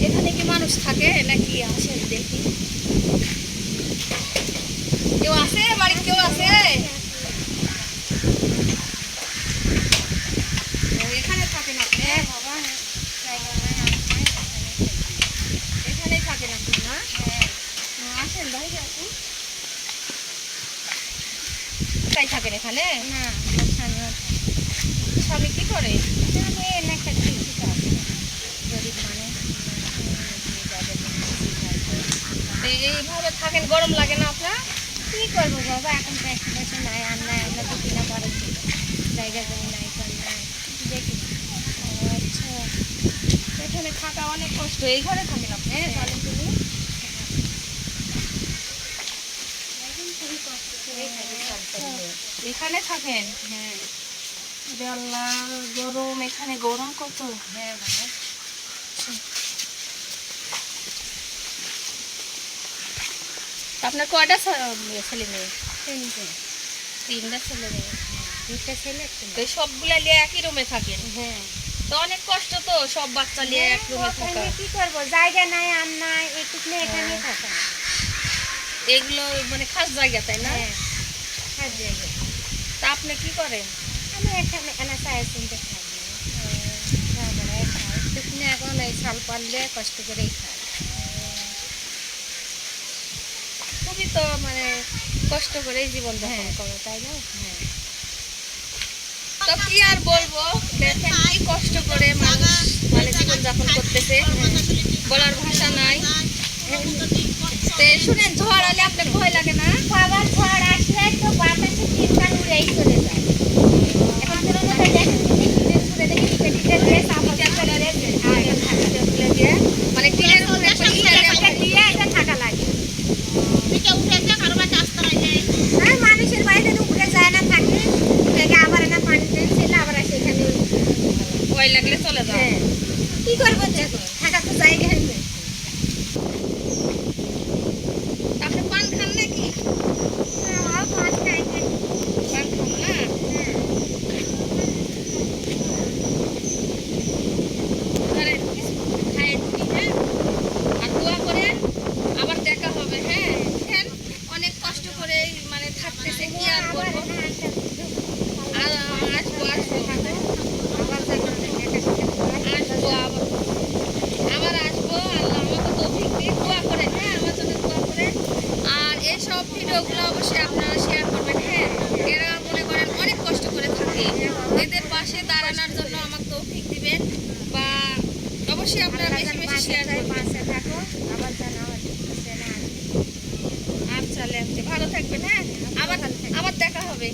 এখানে কি মানুষ থাকে নাকি আসে দেখি? কেউ আছে বাড়ি কেউ আছে এখানে আপনি এখানেই থাকেন আপনি না ও, আসেন বাইরে আসুন। তাই থাকেন এখানে? স্বামী কি করে? এই- এইভাবে থাকেন গরম লাগে না আপনার? কি করব বাবা এখন নাই আর নাই আমরা তো কিনা পারো জায়গা জমি নাই নাই দেখি আচ্ছা এখানে থাকা অনেক কষ্ট এই ঘরে থাকেন আপনি? চলেন এখানে থাকেন? হ্যাঁ। আল্লাহ গরম এখানে গরম কত? হ্যাঁ বাবা। আপনার কটা ছে- ছেলে মেয়ে? তিনটে ছেলে মেয়ে। ছেলে তো সবগুলা নিয়ে একই রুমে থাকেন? হ্যাঁ। তো অনেক কষ্ট তো সব বাচ্চা নিয়ে এক রুমে থাকা। কি করব? জায়গা নাই আর নাই থাকা। এগুলো মানে খাস জায়গা তাই না? হ্যাঁ সব জায়গায় তা আপনি কি করেন? আমি এখানে এখানে চিনতে খাই এই ছাল পারলে কষ্ট করেই খাই। তো মানে কষ্ট করেই জীবন যাপন হ্যাঁ। করো তাই না? হ্যাঁ। তো কি আর বলব? দেখেন কি কষ্ট করে মানুষ মানে জীবন যাপন করতেছে। বলার ভাষা নাই। শুনেন ঝড় আলে আপনার ভয় লাগে না খাবার ঝড় আসলে তো বাতাসে তিনখান উড়েই চলে যায় এখন কোনো মতো দেখেন টিনের ছুড়ে দেখি পেটিতে দিয়ে চাপা চাপা করে আগে থাকা তুলে দিয়ে মানে টিনের উপরে একটা ইটা দেওয়া এটা দিয়ে এটা থাকা লাগে আর মানুষের বাড়িতে তো উপরে যায় না থাকে থেকে আবার না পানি টেনছিল আবার সেখানে ভয় লাগলে চলে যায় হ্যাঁ। কি করব দেখো? থাকা তো জায়গায় নেই আপনি পান খান নাকি আর পাঁচ নাই পান খান না ধরেন কিছু খায়েন কি হ্যাঁ আর দোয়া করেন আবার দেখা হবে হ্যাঁ দেখেন অনেক কষ্ট করে মানে থাকতেছে কি আর বলব আর আসব আসব আসব আবার আবার আসব আল্লাহ আমাকে তৌফিক দিয়ে দোয়া করেন হ্যাঁ আমার জন্য দোয়া করেন আর এইসব ভিডিওগুলো অবশ্যই আপনারা শেয়ার করবেন হ্যাঁ এরা মনে করেন অনেক কষ্ট করে থাকে এদের পাশে দাঁড়ানোর জন্য আমাকে তৌফিক দিবেন বা অবশ্যই আপনারা বেশি বেশি শেয়ার করবেন। আচ্ছা লেন্সে। ভালো থাকবেন হ্যাঁ? আবার আবার দেখা হবে।